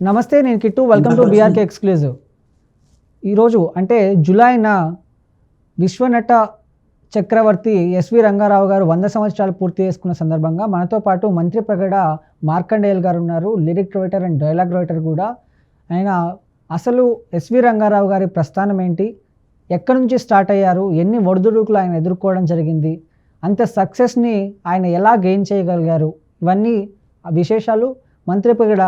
నమస్తే నేను Kittu. Welcome to BRK exclusive ఈరోజు అంటే జూలైన విశ్వనట చక్రవర్తి ఎస్వి రంగారావు గారు వంద సంవత్సరాలు పూర్తి చేసుకున్న సందర్భంగా మనతో పాటు మంత్రి ప్రగడ మార్కండేయల్ గారు ఉన్నారు. Lyric writer and dialogue writer కూడా. ఆయన అసలు ఎస్వి రంగారావు గారి ప్రస్థానం ఏంటి? ఎక్కడి నుంచి స్టార్ట్ అయ్యారు? ఎన్ని ఒడిదుడుకులు ఆయన ఎదుర్కోవడం జరిగింది? అంత సక్సెస్ని ఆయన ఎలా గెయిన్ చేయగలిగారు? ఇవన్నీ విశేషాలు మంత్రి ప్రగడ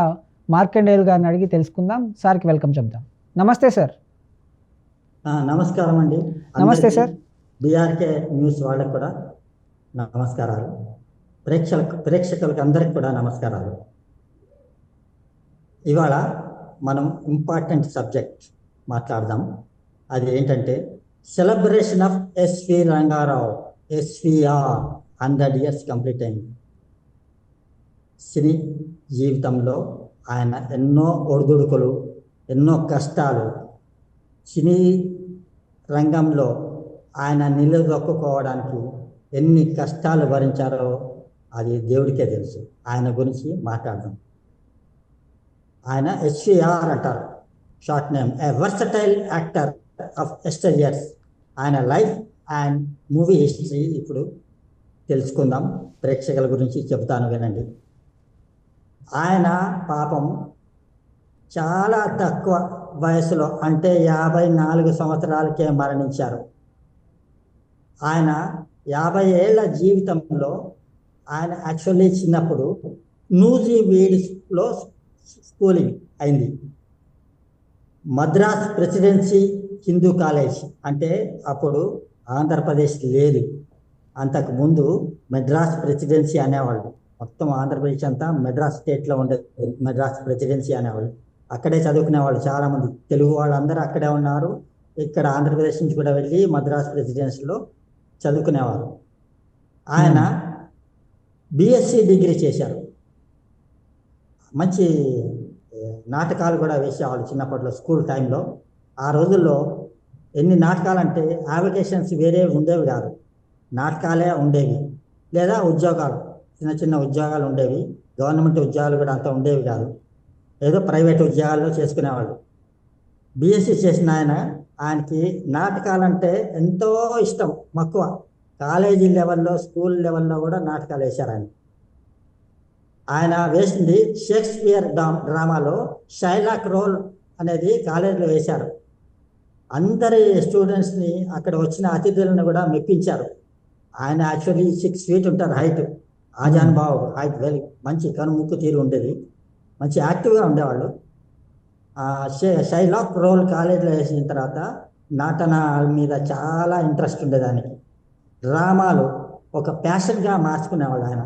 మార్కండేయల్ గారిని అడిగి తెలుసుకుందాం. సార్కి వెల్కమ్ చెప్దాం. నమస్తే సార్. నమస్కారం అండి. నమస్తే సార్. బీఆర్కే న్యూస్ వాళ్ళకు కూడా నమస్కారాలు. ప్రేక్షకులకు ప్రేక్షకులకు అందరికి కూడా నమస్కారాలు. ఇవాళ మనం ఇంపార్టెంట్ సబ్జెక్ట్ మాట్లాడదాం. అది ఏంటంటే celebration of SV Rangarao SVR hundred years complete అయింది. సినీ జీవితంలో ఆయన ఎన్నో ఒడిదుడుకులు ఎన్నో కష్టాలు సినీ రంగంలో ఆయన నిలదొక్కుకోవడానికి ఎన్ని కష్టాలు భరించారో అది దేవుడికే తెలుసు. ఆయన గురించి మాట్లాడదాం. ఆయన ఎస్విఆర్ అంటారు. Short name. A versatile actor of yester years ఆయన లైఫ్ అండ్ మూవీ హిస్టరీ ఇప్పుడు తెలుసుకుందాం. ప్రేక్షకుల గురించి చెబుతాను వినండి. ఆయన పాపం చాలా తక్కువ వయసులో అంటే యాభై నాలుగు సంవత్సరాలకే మరణించారు. ఆయన యాభై ఏళ్ళ జీవితంలో ఆయన యాక్చువల్లీ చిన్నప్పుడు నూజీ వీడ్స్లో స్కూలింగ్ అయింది. మద్రాస్ ప్రెసిడెన్సీ హిందూ కాలేజ్ అంటే అప్పుడు ఆంధ్రప్రదేశ్ లేదు. అంతకుముందు మద్రాస్ ప్రెసిడెన్సీ అనేవాళ్ళు. మొత్తం ఆంధ్రప్రదేశ్ అంతా మెడ్రాస్ స్టేట్లో ఉండేది మెడ్రాస్ ప్రెసిడెన్సీ అనేవాళ్ళు. అక్కడే చదువుకునే వాళ్ళు చాలా మంది తెలుగు వాళ్ళందరూ అక్కడే ఉన్నారు. ఇక్కడ ఆంధ్రప్రదేశ్ నుంచి కూడా వెళ్ళి మద్రాస్ ప్రెసిడెన్సీలో చదువుకునేవారు. ఆయన బిఎస్సి డిగ్రీ చేశారు. మంచి నాటకాలు కూడా వేసేవాళ్ళు చిన్నప్పట్లో స్కూల్ టైంలో ఆ రోజుల్లో ఎన్ని నాటకాలు అంటే అప్లికేషన్స్ వేరే ఉండేవి కాదు. నాటకాలే ఉండేవి. లేదా ఉద్యోగాలు. చిన్న చిన్న ఉద్యోగాలు ఉండేవి. గవర్నమెంట్ ఉద్యోగాలు కూడా అంత ఉండేవి కాదు. ఏదో ప్రైవేట్ ఉద్యోగాల్లో చేసుకునేవాళ్ళు. బీఎస్సీ చేసిన ఆయన ఆయనకి నాటకాలంటే ఎంతో ఇష్టం మక్కువ. కాలేజీ లెవెల్లో స్కూల్ లెవెల్లో కూడా నాటకాలు వేశారు ఆయన. ఆయన వేసింది షేక్స్పియర్ డ్రా డ్రామాలో షైలాక్ రోల్ అనేది కాలేజీలో వేశారు. అందరి స్టూడెంట్స్ని అక్కడ వచ్చిన అతిథులను కూడా మెప్పించారు. ఆయన యాక్చువల్లీ సిక్స్ ఫీట్ ఉంటారు హైట్. ఆజానుభావు హైట్ వెల్ మంచి కనుముక్కు తీరు ఉండేది. మంచి యాక్టివ్గా ఉండేవాళ్ళు. షైలాక్ రోల్ కాలేజీలో వేసిన తర్వాత నాటన మీద చాలా ఇంట్రెస్ట్ ఉండేది ఆయనకి డ్రామాలు ఒక ప్యాషన్గా మార్చుకునేవాళ్ళు ఆయన.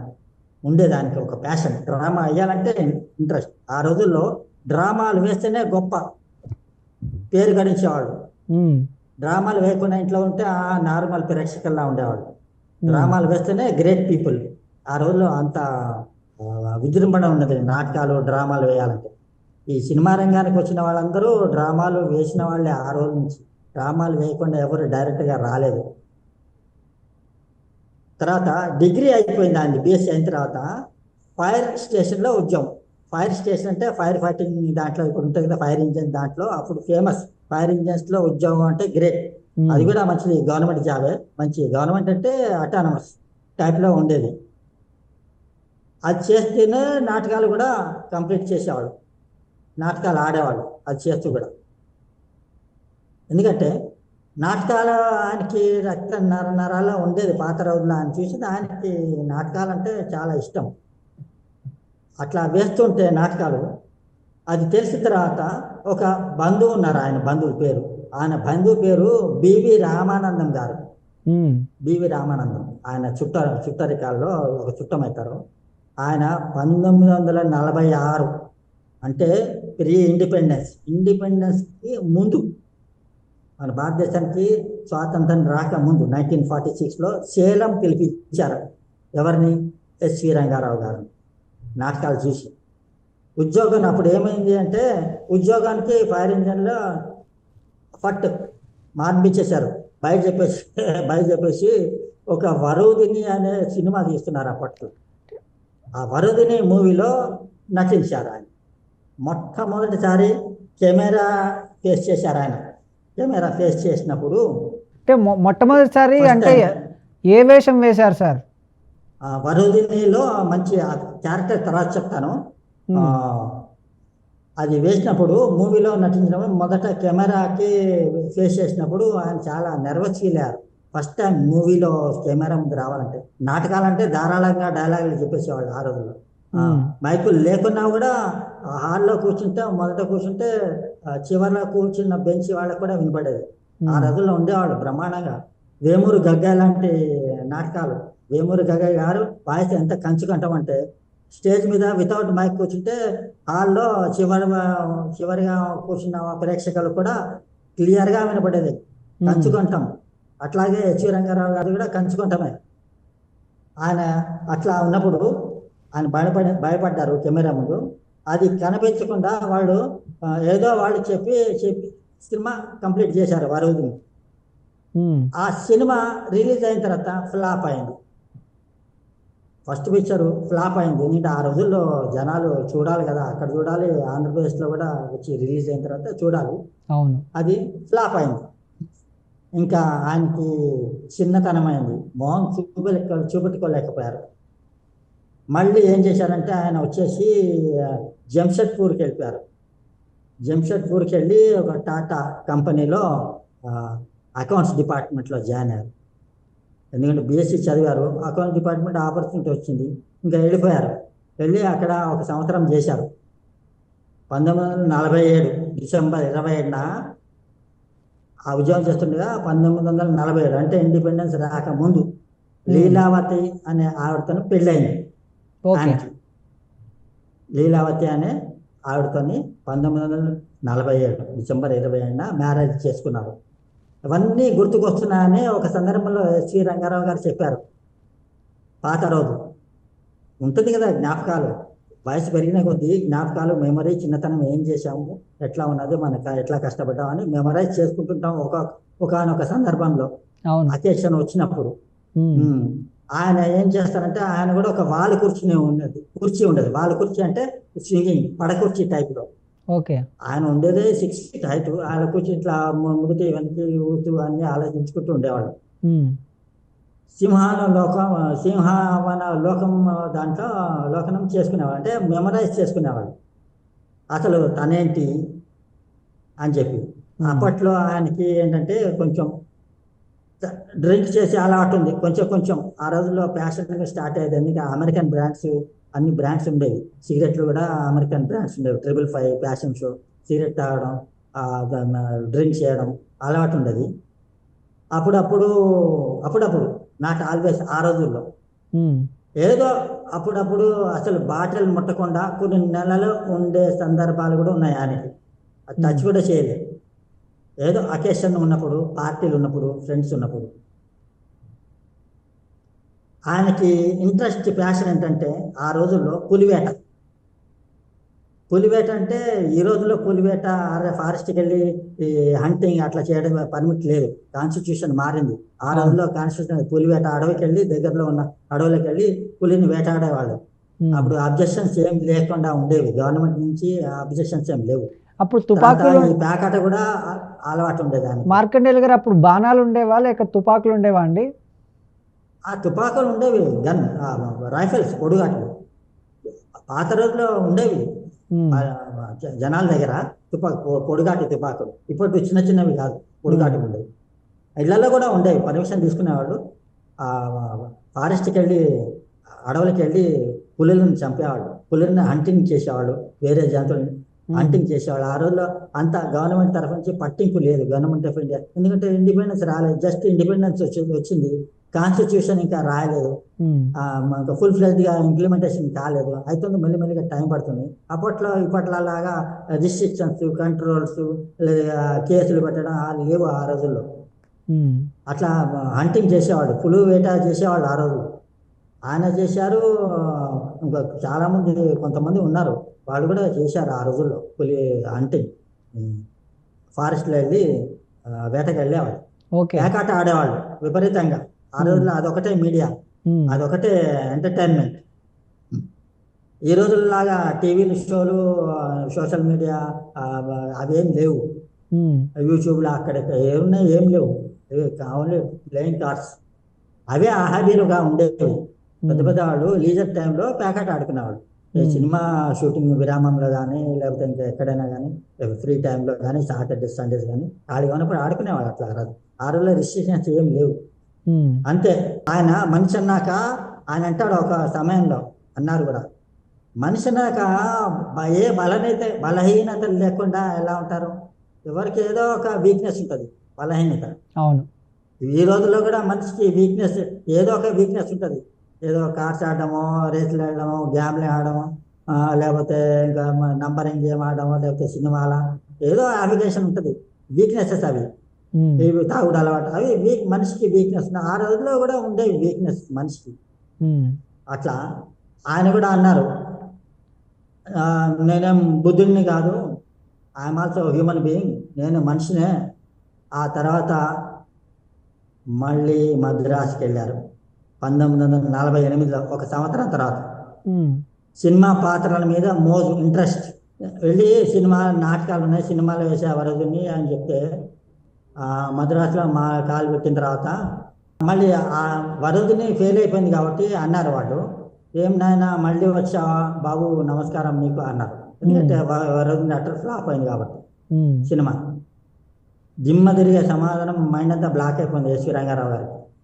ఉండేదానికి ఒక ప్యాషన్. డ్రామా వేయాలంటే ఇంట్రెస్ట్. ఆ రోజుల్లో డ్రామాలు వేస్తేనే గొప్ప పేరు గడించేవాళ్ళు. డ్రామాలు వేయకుండా ఇంట్లో ఉంటే ఆ నార్మల్ ప్రేక్షకుల్లా ఉండేవాళ్ళు. డ్రామాలు వేస్తేనే గ్రేట్ పీపుల్. ఆ రోజుల్లో అంత విజృంభణ ఉన్నది నాటకాలు డ్రామాలు వేయాలంటే. ఈ సినిమా రంగానికి వచ్చిన వాళ్ళందరూ డ్రామాలు వేసిన వాళ్ళే ఆ రోజు నుంచి. డ్రామాలు వేయకుండా ఎవరు డైరెక్ట్గా రాలేదు. తర్వాత డిగ్రీ అయిపోయింది ఆయన బీఎస్సీ అయిన తర్వాత ఫైర్ స్టేషన్లో ఉద్యోగం ఫైర్ స్టేషన్ అంటే ఫైర్ ఫైటింగ్ దాంట్లో ఇప్పుడు ఉంటుంది కదా ఫైర్ ఇంజిన్ దాంట్లో అప్పుడు ఫేమస్. ఫైర్ ఇంజిన్స్లో ఉద్యోగం అంటే గ్రేట్. అది కూడా మంచిది గవర్నమెంట్ జాబే. మంచి గవర్నమెంట్ అంటే అటానమస్ టైప్లో ఉండేది. అది చేస్తేనే నాటకాలు కూడా కంప్లీట్ చేసేవాళ్ళు. నాటకాలు ఆడేవాళ్ళు అది చేస్తూ కూడా. ఎందుకంటే నాటకాలు ఆయనకి రక్త నర నరాల్లో ఉండేది పాత రోజుల్లో ఆయన చూసి ఆయనకి నాటకాలు అంటే చాలా ఇష్టం. అట్లా వేస్తుంటే నాటకాలు అది తెలిసిన తర్వాత ఒక బంధువు ఉన్నారు ఆయన బంధువు పేరు. ఆయన బంధువు పేరు బివి రామానందం గారు. బివి రామానందం. ఆయన చుట్ట చుట్టరికాల్లో ఒక చుట్టమవుతారు ఆయన పంతొమ్మిది వందల నలభై ఆరు అంటే ప్రీ ఇండిపెండెన్స్. ఇండిపెండెన్స్కి ముందు మన భారతదేశానికి స్వాతంత్రం రాక ముందు నైన్టీన్ ఫార్టీ సిక్స్లో సేలం పిలిపించారు ఎవరిని? ఎస్వి రంగారావు గారిని నాటకాలు చూసి. ఉద్యోగం అప్పుడు ఏమైంది అంటే ఉద్యోగానికి ఫైర్ ఇంజన్లో ఫట్ మార్పించేశారు బయట చెప్పేసి బయట చెప్పేసి ఒక వరుదిని అనే సినిమా తీస్తున్నారు అప్పట్లో ఆ వరుదిని మూవీలో నటించారు ఆయన. మొట్టమొదటిసారి కెమెరా ఫేస్ చేశారు ఆయన. కెమెరా ఫేస్ చేసినప్పుడు అంటే మొట్టమొదటిసారి అంటే. ఏ వేషం వేశారు సార్? ఆ, వరుదినిలో మంచి క్యారెక్టర్ తర్వాత చెప్తాను. అది వేసినప్పుడు మూవీలో నటించినప్పుడు మొదట కెమెరాకి ఫేస్ చేసినప్పుడు ఆయన చాలా నర్వస్ ఫీల్ అయ్యారు. ఫస్ట్ టైం మూవీలో కెమెరా ముందు రావాలంటే నాటకాలంటే ధారాళంగా డైలాగులు చెప్పేసేవాళ్ళు ఆ రోజుల్లో. మైకులు లేకున్నా కూడా హాల్లో కూర్చుంటే మొదట కూర్చుంటే చివర్లో కూర్చున్న బెంచ్ వాళ్ళకు కూడా వినపడేది. ఆ రోజుల్లో ఉండేవాళ్ళు బ్రహ్మాండంగా. వేమూరు గగ్గయ్య లాంటి నాటకాలు వేమూరు గగ్గయ్య గారు వాయిస్ ఎంత కంచుకంటామంటే స్టేజ్ మీద వితౌట్ మైక్ కూర్చుంటే హాల్లో చివరి చివరిగా కూర్చున్న ప్రేక్షకులు కూడా క్లియర్గా వినపడేది. కంచుకంఠం. అట్లాగే హెచ్వి రంగారావు గారు కూడా కంచుకంఠమే ఆయన అట్లా ఉన్నప్పుడు ఆయన భయపడి భయపడ్డారు కెమెరా ముందు. అది కనిపించకుండా వాళ్ళు ఏదో వాళ్ళు చెప్పి చెప్పి సినిమా కంప్లీట్ చేశారు వరుదిని ఆ సినిమా రిలీజ్ అయిన తర్వాత ఫ్లాప్ అయింది. ఫస్ట్ పిక్చర్ ఫ్లాప్ అయింది. ఎందుకంటే ఆ రోజుల్లో జనాలు చూడాలి కదా అక్కడ చూడాలి ఆంధ్రప్రదేశ్లో కూడా వచ్చి రిలీజ్ అయిన తర్వాత చూడాలి. అవును. అది ఫ్లాప్ అయింది. ఇంకా ఆయనకి చిన్నతనమైంది. మోహన్ చూపెట్టుకో చూపెట్టుకోలేకపోయారు. మళ్ళీ ఏం చేశారంటే ఆయన వచ్చేసి జంషెడ్పూర్కి వెళ్ళిపోయారు. జంషెడ్పూర్కి వెళ్ళి ఒక టాటా కంపెనీలో అకౌంట్స్ డిపార్ట్మెంట్లో జాయిన్ అయ్యారు. ఎందుకంటే బీఎస్సీ చదివారు అకౌంట్స్ డిపార్ట్మెంట్ ఆపర్చునిటీ వచ్చింది. ఇంకా వెళ్ళిపోయారు. వెళ్ళి అక్కడ ఒక సంవత్సరం చేశారు. పంతొమ్మిది వందల నలభై ఏడు డిసెంబర్ ఇరవై ఏడున ఆ ఉద్యోగం చేస్తుండగా పంతొమ్మిది వందల నలభై ఏడు అంటే ఇండిపెండెన్స్ రాక ముందు లీలావతి అనే ఆవిడతో పెళ్ళయింది. ఓకే. ఆయనకి లీలావతి అనే ఆవిడతోని పంతొమ్మిది వందల నలభై ఏడు డిసెంబర్ ఇరవై ఏడున మ్యారేజ్ చేసుకున్నారు. ఇవన్నీ గుర్తుకొస్తున్నాయని ఒక సందర్భంలో ఎస్వి రంగారావు గారు చెప్పారు. పాత రోజు. ఉంటుంది కదా జ్ఞాపకాలు. వయసు పెరిగిన కొద్దీ జ్ఞాపకాలు మెమరీ చిన్నతనం ఏం చేశాము ఎట్లా ఉన్నది మనకు ఎట్లా కష్టపడ్డాం అని మెమరైజ్ చేసుకుంటుంటాం ఒక ఒకనొక సందర్భంలో. అకేషన్ వచ్చినప్పుడు. ఆయన ఏం చేస్తారంటే ఆయన కూడా ఒక వాళ్ళు కూర్చుని ఉన్నది కుర్చీ ఉండదు. వాళ్ళు కుర్చీ అంటే స్వింగింగ్ పడకుర్చీ type లో ఓకే. ఆయన ఉండేదే సిక్స్ ఫీట్ హైట్ ఆయన కూర్చొని ఇట్లా ముడితే ఇవన్నీ ఊతూ అన్ని ఆలోచించుకుంటూ ఉండేవాడు ఉమ్. సింహాన లోకం సింహావన లోకం దాంట్లో లోకనం చేసుకునేవాడు అంటే మెమరైజ్ చేసుకునేవాడు అసలు తనేంటి అని చెప్పి. అప్పట్లో ఆయనకి ఏంటంటే కొంచెం డ్రింక్ చేసే అలవాటు ఉంది. కొంచెం కొంచెం. ఆ రోజుల్లో ప్యాషన్ స్టార్ట్ అయ్యేది ఎందుకంటే అమెరికన్ బ్రాండ్స్ అన్ని బ్రాండ్స్ ఉండేవి. సిగరెట్లు కూడా అమెరికన్ బ్రాండ్స్ ఉండేవి. Triple five passion show cigarette తాగడం డ్రింక్ చేయడం అలవాటు ఉండేది. అప్పుడప్పుడు అప్పుడప్పుడు నాట్ ఆల్వేస్ ఆ రోజుల్లో. ఏదో అప్పుడప్పుడు అసలు బాటిల్ ముట్టకుండా కొన్ని నెలలు ఉండే సందర్భాలు కూడా ఉన్నాయి ఆయనకి టచ్ కూడా చేయలేదు. ఏదో అకేషన్ ఉన్నప్పుడు పార్టీలు ఉన్నప్పుడు ఫ్రెండ్స్ ఉన్నప్పుడు. ఆయనకి ఇంట్రెస్ట్ ప్యాషన్ ఏంటంటే ఆ రోజుల్లో పులివేట. పులివేట అంటే ఈ రోజుల్లో పులివేట అరే ఫారెస్ట్కి వెళ్ళి ఈ హంటింగ్ అట్లా చేయడం పర్మిట్ లేదు. కాన్స్టిట్యూషన్ మారింది. ఆ రోజుల్లో కాన్స్టిట్యూషన్ పులివేట అడవికి వెళ్ళి దగ్గరలో ఉన్న అడవులకు వెళ్ళి పులిని వేటాడేవాళ్ళు. అప్పుడు అబ్జెక్షన్స్ ఏం లేకుండా ఉండేవి. గవర్నమెంట్ నుంచి అబ్జెక్షన్స్ ఏం లేవు. అప్పుడు తుపాకులు ఈ పేకాట కూడా అలవాటు ఉండేది ఆయనకి. మార్కండేయులు గారు అప్పుడు బాణాలు ఉండేవా లేక తుపాకులు ఉండేవా అండి? ఆ తుపాకులు ఉండేవి. గన్ రైఫిల్స్ పొడుగాటలు పాత రోజుల్లో ఉండేవి. జనాల దగ్గర తుపాకు పొడుగాటి తుపాకులు. ఇప్పుడు చిన్న చిన్నవి కాదు పొడుగాటి ఉండేవి. ఇళ్ళలో కూడా ఉండేవి. పర్మిషన్ తీసుకునేవాళ్ళు ఆ ఫారెస్ట్కి వెళ్ళి అడవులకి వెళ్ళి పులులను చంపేవాళ్ళు. పులులను హంటింగ్ చేసేవాళ్ళు వేరే జంతువులని. హంటింగ్ చేసేవాళ్ళు. ఆ రోజుల్లో అంత గవర్నమెంట్ తరఫు నుంచి పట్టింపు లేదు గవర్నమెంట్ ఆఫ్ ఇండియా. ఎందుకంటే ఇండిపెండెన్స్ రాలేదు జస్ట్ ఇండిపెండెన్స్ వచ్చి వచ్చింది. కాన్స్టిట్యూషన్ ఇంకా రాయలేదు. ఫుల్గా ఇంప్లిమెంటేషన్ కాలేదు. అయితే మెల్లిమెల్లిగా టైం పడుతుంది. అప్పట్లో ఇప్పట్లాగా రిస్ట్రిక్షన్స్ కంట్రోల్స్ కేసులు పెట్టడం ఆ లేవు ఆ రోజుల్లో. అట్లా హంటింగ్ చేసేవాళ్ళు పులు వేట చేసేవాళ్ళు ఆ రోజు ఆయన చేశారు ఇంకా చాలా మంది కొంతమంది ఉన్నారు. వాళ్ళు కూడా చేశారు ఆ రోజుల్లో పులి హంటింగ్ ఫారెస్ట్లో వెళ్ళి వేటకి వెళ్ళేవాళ్ళు. ఓకే. ఆడేవాళ్ళు విపరీతంగా. ఆ రోజుల్లో అదొకటే మీడియా. అదొకటే ఎంటర్టైన్మెంట్. ఈ రోజుల్లాగా టీవీలు షోలు సోషల్ మీడియా అవేం లేవు. యూట్యూబ్లో అక్కడ ఏమున్నాయి ఏం లేవు. Only playing cards. అవే హాబీలుగా ఉండేవి. పెద్ద పెద్ద వాళ్ళు లీజర్ టైంలో ప్యాకెట్ ఆడుకునేవాళ్ళు. ఈ. సినిమా షూటింగ్ విరామంలో కానీ లేకపోతే ఇంకా ఎక్కడైనా కానీ ఫ్రీ టైంలో కానీ సాటర్డే సండేస్ కానీ ఉన్నప్పుడు ఆడుకునేవాళ్ళు అట్లా రాదు ఆ రోజుల్లో రిస్ట్రిక్షన్స్ ఏం లేవు. అంతే. ఆయన మనిషి అన్నాక ఆయన అంటాడు ఒక సమయంలో అన్నారు కూడా. మనిషి అన్నాక ఏ బలనైత బలహీనతలు లేకుండా ఎలా ఉంటారు? ఎవరికి ఏదో ఒక వీక్నెస్ ఉంటుంది బలహీనత. అవును. ఈ రోజుల్లో కూడా మనిషికి వీక్నెస్ ఏదో ఒక వీక్నెస్ ఉంటుంది. ఏదో కార్స్ ఆడడమో రేసులు ఆడడమో గ్యామ్లు ఆడడమో లేకపోతే ఇంకా నంబరింగ్ గేమ్ ఆడడమో లేకపోతే సినిమాల ఏదో అప్లికేషన్ ఉంటుంది. వీక్నెసెస్ అవి. ఇవి తాగుడు అలవాటు. అవి వీక్ మనిషికి వీక్నెస్ ఆ రోజుల్లో కూడా ఉండేవి వీక్నెస్ మనిషికి. ఉమ్, అట్లా ఆయన కూడా అన్నారు. నేనేం బుద్ధుడిని కాదు. ఐఎమ్ ఆల్సో హ్యూమన్ బీయింగ్ నేను మనిషినే. ఆ తర్వాత మళ్ళీ మద్రాసుకి వెళ్ళారు. పంతొమ్మిది వందల నలభై ఎనిమిదిలో ఒక సంవత్సరం తర్వాత. ఉమ్, సినిమా పాత్రల మీద మోజు ఇంట్రెస్ట్ వెళ్ళి సినిమా నాటకాలు ఉన్నాయి సినిమాలు వేసే వరదుని అని చెప్తే మద్రాసులో మా కాలు పెట్టిన తర్వాత మళ్ళీ ఆ వరదుని ఫెయిల్ అయిపోయింది కాబట్టి అన్నారు వాళ్ళు. ఏం నాయన మళ్ళీ వచ్చావా బాబు నమస్కారం నీకు అన్నారు. ఎందుకంటే వరదుని అటర్ ఫ్లాప్ అయింది కాబట్టి సినిమా. దిమ్మ తిరిగే సమాధానం మైండ్ అంతా బ్లాక్ అయిపోయింది. ఎస్వి రంగారావు గారికి.